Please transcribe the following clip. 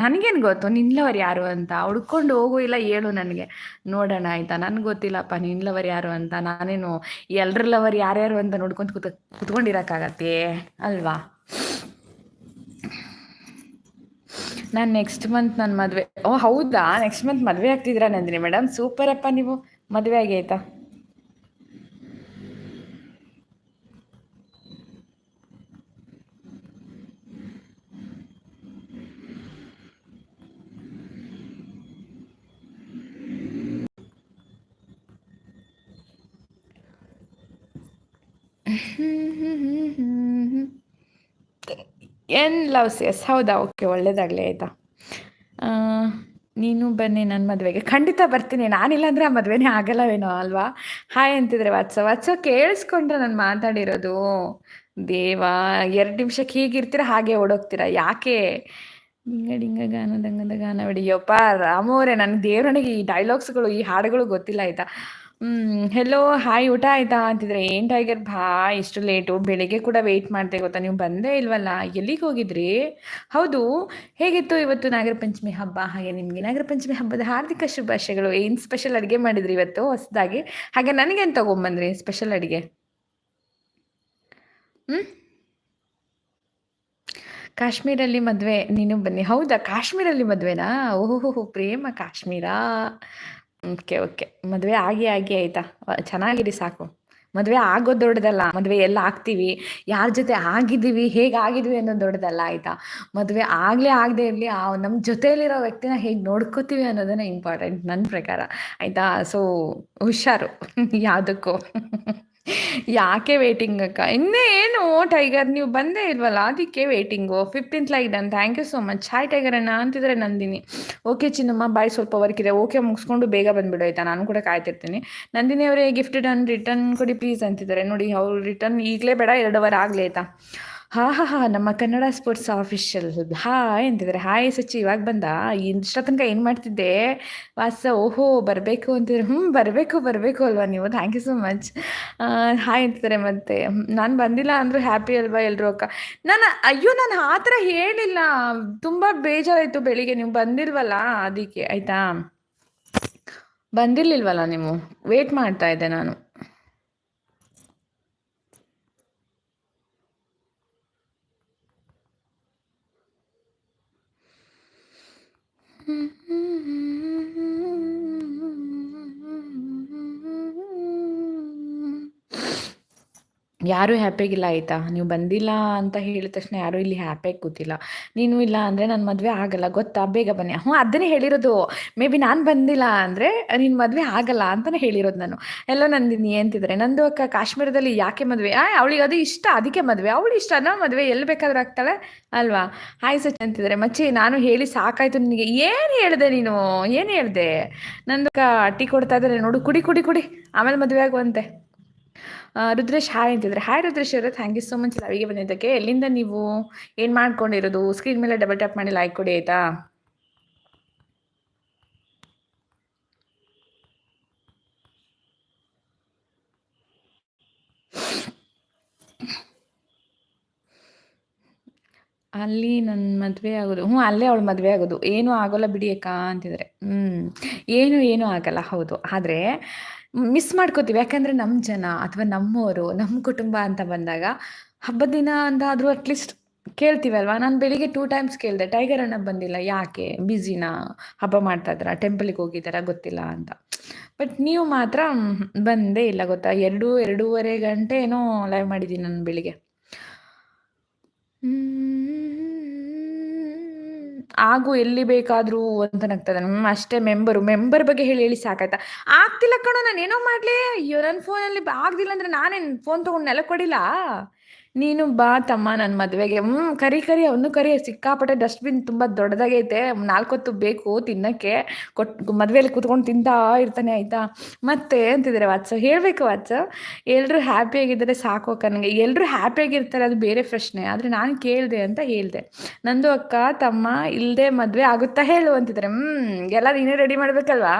ನನಗೇನು ಗೊತ್ತು? ನಿನ್ಲವರ್ ಯಾರು ಅಂತ? ಹುಡ್ಕೊಂಡು ಹೋಗು ಇಲ್ಲ ಹೇಳು ನನಗೆ. ನೋಡೋಣ ಆಯ್ತಾ? ನನ್ಗೆ ಗೊತ್ತಿಲ್ಲಪ್ಪ, ನಿನ್ಲವರ್ ಯಾರು ಅಂತ? ನಾನೇನು ಎಲ್ರ ಲವರ್ ಯಾರ್ಯಾರು ಅಂತ ನೋಡ್ಕೊಂಡು ಕುತ್, ಕುತ್ಕೊಂಡಿರೋಕ್ಕಾಗತ್ತೆ? ಅಲ್ವಾ? ನಾನು ನೆಕ್ಸ್ಟ್ ಮಂತ್ ನನ್ನ ಮದುವೆ ಓ, ಹೌದಾ? ನೆಕ್ಸ್ಟ್ ಮಂತ್ ಮದ್ವೆ ಆಗ್ತಿದ್ದೀರಾ ನಂದಿನಿ ಮೇಡಮ್ ಅಪ್ಪ ನೀವು. ಮದುವೆ ಆಗಿ ಎನ್ ಲವ್ಸ್ ಎಸ್ ಹೌದಾ? ಓಕೆ, ಒಳ್ಳೇದಾಗಲಿ, ಆಯಿತಾ? ನೀನು ಬನ್ನಿ ನನ್ನ ಮದುವೆಗೆ. ಖಂಡಿತ ಬರ್ತೀನಿ. ನಾನಿಲ್ಲ ಅಂದರೆ ಆ ಮದುವೆನೇ ಆಗಲ್ಲವೇನೋ ಅಲ್ವಾ? ಹಾಯ್ ಅಂತಿದ್ರೆ ವಾಟ್ಸ ವಾಟ್ಸ ಕೇಳಿಸ್ಕೊಂಡ್ರೆ ನಾನು ಮಾತಾಡಿರೋದು. ದೇವಾ, ಎರಡು ನಿಮಿಷಕ್ಕೆ ಹೀಗಿರ್ತೀರ, ಹಾಗೆ ಓಡೋಗ್ತೀರಾ. ಯಾಕೆ? ಡಿಂಗ ಡಿಂಗ, ಗಾನ ದಂಗದ ಗಾನ ಬಿಡಿಯಪ್ಪ ರಾಮೋರೆ ನನ್ನ ದೇವ್ರನಿಗೆ ಈ ಡೈಲಾಗ್ಸ್ಗಳು ಈ ಹಾಡುಗಳು ಗೊತ್ತಿಲ್ಲ, ಆಯಿತಾ? ಹ್ಮ್ ಹೆಲೋ ಹಾಯ್ ಊಟ ಆಯ್ತಾ? ಅಂತಿದ್ರೆ, ಏನ್ ಟೈಗರ್ ಬಾ, ಇಷ್ಟು ಲೇಟು ಬೆಳಿಗ್ಗೆ ಕೂಡ ವೆಯ್ಟ್ ಮಾಡ್ತೆ ಗೊತ್ತಾ? ನೀವು ಬಂದೇ ಇಲ್ವಲ್ಲ? ಎಲ್ಲಿಗೆ ಹೋಗಿದ್ರಿ? ಹೌದು, ಹೇಗಿತ್ತು ಇವತ್ತು ನಾಗರ ಪಂಚಮಿ ಹಬ್ಬ? ಹಾಗೆ ನಿಮಗೆ ನಾಗರ ಪಂಚಮಿ ಹಬ್ಬದ ಹಾರ್ದಿಕ ಶುಭಾಶಯಗಳು. ಏನು ಸ್ಪೆಷಲ್ ಅಡುಗೆ ಮಾಡಿದ್ರಿ ಇವತ್ತು? ಹೊಸದಾಗಿ. ಹಾಗೆ ನನಗೇನು ತಗೊಂಬಂದ್ರಿ ಸ್ಪೆಷಲ್ ಅಡುಗೆ? ಹ್ಮ್? ಕಾಶ್ಮೀರಲ್ಲಿ ಮದುವೆ. ನೀನು ಬನ್ನಿ. ಹೌದಾ? ಕಾಶ್ಮೀರಲ್ಲಿ ಮದುವೆನಾ? ಓಹೋ ಪ್ರೇಮ ಕಾಶ್ಮೀರ. ಓಕೆ ಓಕೆ ಮದುವೆ ಆಗಿ ಆಗಿ ಆಯ್ತಾ? ಚೆನ್ನಾಗಿರಿ ಸಾಕು. ಮದುವೆ ಆಗೋದು ದೊಡ್ಡದಲ್ಲ. ಮದುವೆ ಎಲ್ಲ ಆಗ್ತೀವಿ. ಯಾರ ಜೊತೆ ಆಗಿದ್ದೀವಿ, ಹೇಗೆ ಆಗಿದ್ವಿ ಅನ್ನೋದು ದೊಡ್ಡದಲ್ಲ, ಆಯಿತಾ? ಮದುವೆ ಆಗಲೇ ಆಗದೆ ಇರಲಿ, ಆ ನಮ್ಮ ಜೊತೆಯಲ್ಲಿರೋ ವ್ಯಕ್ತಿನ ಹೇಗೆ ನೋಡ್ಕೋತೀವಿ ಅನ್ನೋದನ್ನ ಇಂಪಾರ್ಟೆಂಟ್ ನನ್ನ ಪ್ರಕಾರ. ಆಯಿತಾ? ಸೊ ಹುಷಾರು. ಯಾವುದಕ್ಕೂ. ಯಾಕೆ ವೇಟಿಂಗ್ ಅಕ್ಕ? ಇನ್ನೇ ಏನು? ಟೈಗರ್ ನೀವು ಬಂದೇ ಇಲ್ವಲ್ಲ? ಅದಕ್ಕೆ waiting fifteenth like done thank you so much hi tiger ಅಣ್ಣ. ಅಂತಿದ್ರೆ ನಂದಿನಿ. ಓಕೆ ಚಿನ್ನಮ್ಮ ಬಾಯ್ ಸ್ವಲ್ಪ ವರ್ಕ್ ಇದೆ. ಓಕೆ ಮುಗಿಸ್ಕೊಂಡು ಬೇಗ ಬಂದ್ಬಿಡು, ಆಯ್ತಾ? ನಾನು ಕೂಡ ಕಾಯ್ತಿರ್ತೀನಿ. ನಂದಿನಿ ಅವರೇ ಗಿಫ್ಟ್ ಡನ್ ರಿಟರ್ನ್ ಕೊಡಿ ಪ್ಲೀಸ್ ಅಂತಿದ್ದಾರೆ. ನೋಡಿ, ಅವ್ರು ರಿಟರ್ನ್ ಈಗಲೇ ಬೇಡ ಎರಡು ಅವರ್ ಆಗಲಿ, ಆಯ್ತಾ? ಹಾ ಹಾ ಹಾ, ನಮ್ಮ ಕನ್ನಡ ಸ್ಪೋರ್ಟ್ಸ್ ಆಫೀಷಿಯಲ್ ಹಾಯ್ ಅಂತಿದ್ದಾರೆ ಹಾಯ್ ಸಚಿ ಇವಾಗ ಬಂದ? ಇಷ್ಟ ತನಕ ಏನು ಮಾಡ್ತಿದ್ದೆ? ವಾಸ, ಓಹೋ, ಬರಬೇಕು ಅಂತಿದ್ರೆ. ಹ್ಞೂ ಬರಬೇಕು ಬರಬೇಕು ಅಲ್ವಾ ನೀವು? Thank you so much hi ಅಂತಿದ್ದಾರೆ ಮತ್ತೆ. ನಾನು ಬಂದಿಲ್ಲ ಅಂದರೂ ಹ್ಯಾಪಿ ಅಲ್ವಾ ಎಲ್ಲರೂ ಅಕ್ಕ? ನಾನು, ಅಯ್ಯೋ, ನಾನು ಆ ಥರ ಹೇಳಿಲ್ಲ. ತುಂಬ ಬೇಜಾರಾಯಿತು ಬೆಳಿಗ್ಗೆ. ನೀವು ಬಂದಿಲ್ವಲ್ಲ ಅದಕ್ಕೆ, ಆಯಿತಾ? ಬಂದಿರ್ಲಿಲ್ವಲ್ಲ ನೀವು? ವೇಟ್ ಮಾಡ್ತಾ ಇದ್ದೆ ನಾನು. ಯಾರೂ ಹ್ಯಾಪಿಯಾಗಿಲ್ಲ ಆಯ್ತಾ? ನೀವು ಬಂದಿಲ್ಲ ಅಂತ ಹೇಳಿದ ತಕ್ಷಣ ಯಾರು ಇಲ್ಲಿ ಹ್ಯಾಪಿಯಾಗಿ ಕೂತಿಲ್ಲ. ನೀನು ಇಲ್ಲ ಅಂದ್ರೆ ನನ್ನ ಮದುವೆ ಆಗಲ್ಲ, ಗೊತ್ತಾ? ಬೇಗ ಬನ್ನಿ. ಹ್ಞೂ ಅದನ್ನೇ ಹೇಳಿರೋದು. ಮೇ ಬಿ ನಾನು ಬಂದಿಲ್ಲ ಅಂದ್ರೆ ನಿನ್ ಮದ್ವೆ ಆಗಲ್ಲ ಅಂತಲೇ ಹೇಳಿರೋದು ನಾನು. ಎಲ್ಲ ನಂದಿನಿ ಅಂತಿದ್ರೆ ನಂದು ಅಕ್ಕ ಕಾಶ್ಮೀರದಲ್ಲಿ ಯಾಕೆ ಮದ್ವೆ? ಆ ಅವಳಿಗೆ ಅದು ಇಷ್ಟ, ಅದಕ್ಕೆ ಮದ್ವೆ. ಅವಳು ಇಷ್ಟ ಅನ್ನೋ ಮದ್ವೆ. ಎಲ್ಲಿ ಬೇಕಾದ್ರೂ ಆಗ್ತಾಳೆ? ಅಲ್ವಾ? ಹಾಯ್ ಸಚ್ ಅಂತಿದ್ರೆ ಮಚ್ಚಿ, ನಾನು ಹೇಳಿ ಸಾಕಾಯ್ತು ನಿನಗೆ. ಏನು ಹೇಳಿದೆ ನೀನು? ಏನು ಹೇಳಿದೆ? ನಂದು ಅಕ್ಕ ಟೀ ಕೊಡ್ತಾ ಇದ್ದಾರೆ ನೋಡು, ಕುಡಿ ಕುಡಿ ಕುಡಿ. ಆಮೇಲೆ ಮದ್ವೆ ಆಗುವಂತೆ. ರುದ್ರೇಶ್ ಹಾಯ್ ಅಂತಿದ್ರೆ ಹಾಯ್ ರುದ್ರೇಶ್ ಅವರೇ ಥ್ಯಾಂಕ್ ಯು ಸೋ ಮಚ್ ಲವಿಗೆ ಬಂದಿದ್ದಕ್ಕೆ. ಎಲ್ಲಿಂದ ನೀವು? ಏನು ಮಾಡ್ಕೊಂಡಿರೋದು? ಸ್ಕ್ರೀನ್ ಮೇಲೆ ಡಬಲ್ ಟ್ಯಾಪ್ ಮಾಡಿ ಲೈಕ್ ಕೊಡಿ ಆಯ್ತಾ? ಅಲ್ಲಿ ನನ್ನ ಮದುವೆ ಆಗೋದು. ಹ್ಞೂ ಅಲ್ಲೇ ಅವಳು ಮದುವೆ ಆಗೋದು. ಏನೂ ಆಗೋಲ್ಲ ಬಿಡಿ ಅಕ್ಕ ಅಂತಿದ್ರೆ ಹ್ಞೂ ಏನು, ಏನೂ ಆಗಲ್ಲ. ಹೌದು. ಆದರೆ ಮಿಸ್ ಮಾಡ್ಕೋತೀವಿ. ಯಾಕಂದರೆ ನಮ್ಮ ಜನ ಅಥವಾ ನಮ್ಮವರು ನಮ್ಮ ಕುಟುಂಬ ಅಂತ ಬಂದಾಗ ಹಬ್ಬದ ದಿನ ಅಂದಾದರೂ ಅಟ್ಲೀಸ್ಟ್ ಕೇಳ್ತೀವಲ್ವಾ ನಾನು ಬೆಳಿಗ್ಗೆ ಟೂ ಟೈಮ್ಸ್ ಕೇಳಿದೆ ಟೈಗರ್ ಅಣ್ಣ ಬಂದಿಲ್ಲ, ಯಾಕೆ? ಬ್ಯುಸಿನಾ ಹಬ್ಬ ಮಾಡ್ತಾ ಇದ್ದಾರಾ? ಟೆಂಪಲಿಗೆ ಹೋಗಿದ್ದಾರಾ? ಗೊತ್ತಿಲ್ಲ ಅಂತ. ಬಟ್ ನೀವು ಮಾತ್ರ ಬಂದೇ ಇಲ್ಲ ಗೊತ್ತಾ? ಎರಡು, ಎರಡೂವರೆ ಗಂಟೆ ಏನೋ ಲೈವ್ ಮಾಡಿದ್ದೀನಿ ನಾನು ಬೆಳಿಗ್ಗೆ. ಆಗು ಎಲ್ಲಿ ಬೇಕಾದ್ರೂ ಅಂತ ನಗ್ತದೆ ಹ್ಮ್, ಅಷ್ಟೇ ಮೆಂಬರು. ಮೆಂಬರ್ ಬಗ್ಗೆ ಹೇಳಿ ಹೇಳಿ ಸಾಕಾಯ್ತಾ? ಆಗ್ತಿಲ್ಲ ಕಣೋ, ನಾನು ಏನೋ ಮಾಡ್ಲಿ? ಅಯ್ಯೋ ನನ್ನ ಫೋನಲ್ಲಿ ಆಗ್ದಿಲ್ಲ ಅಂದ್ರೆ ನಾನೇನು ಫೋನ್ ತಗೊಂಡ್ ನೆಲ ಕೊಡಿಲ್ಲ ನೀನು ಬಾ ತಮ್ಮ ನನ್ನ ಮದುವೆಗೆ. ಹ್ಮ್, ಕರಿ ಕರಿ, ಅವನು ಕರಿ. ಸಿಕ್ಕಾಪಟ್ಟೆ ಡಸ್ಟ್ಬಿನ್ ತುಂಬ ದೊಡ್ಡದಾಗೈತೆ. ನಾಲ್ಕೊತ್ತು ಬೇಕು ತಿನ್ನಕ್ಕೆ. ಕೊಟ್ ಮದುವೆಯಲ್ಲಿ ಕೂತ್ಕೊಂಡು ತಿಂತಾ ಇರ್ತಾನೆ, ಆಯ್ತಾ? ಮತ್ತೆ ಅಂತಿದ್ದಾರೆ ವಾತ್ಸ, ಹೇಳಬೇಕು ವಾತ್ಸ. ಎಲ್ಲರೂ ಹ್ಯಾಪಿಯಾಗಿದ್ದರೆ ಸಾಕು ಅಕ್ಕ ನನಗೆ ಎಲ್ಲರೂ ಹ್ಯಾಪಿಯಾಗಿರ್ತಾರೆ ಅದು ಬೇರೆ ಪ್ರಶ್ನೆ. ಆದ್ರೆ ನಾನು ಕೇಳಿದೆ ಅಂತ ಹೇಳ್ದೆ. ನಂದು ಅಕ್ಕ, ತಮ್ಮ, ಇಲ್ದೆ ಮದ್ವೆ ಆಗುತ್ತಾ ಹೇಳು ಅಂತಿದ್ದಾರೆ. ಹ್ಮ್, ಎಲ್ಲ ನೀನೇ ರೆಡಿ ಮಾಡಬೇಕಲ್ವಾ?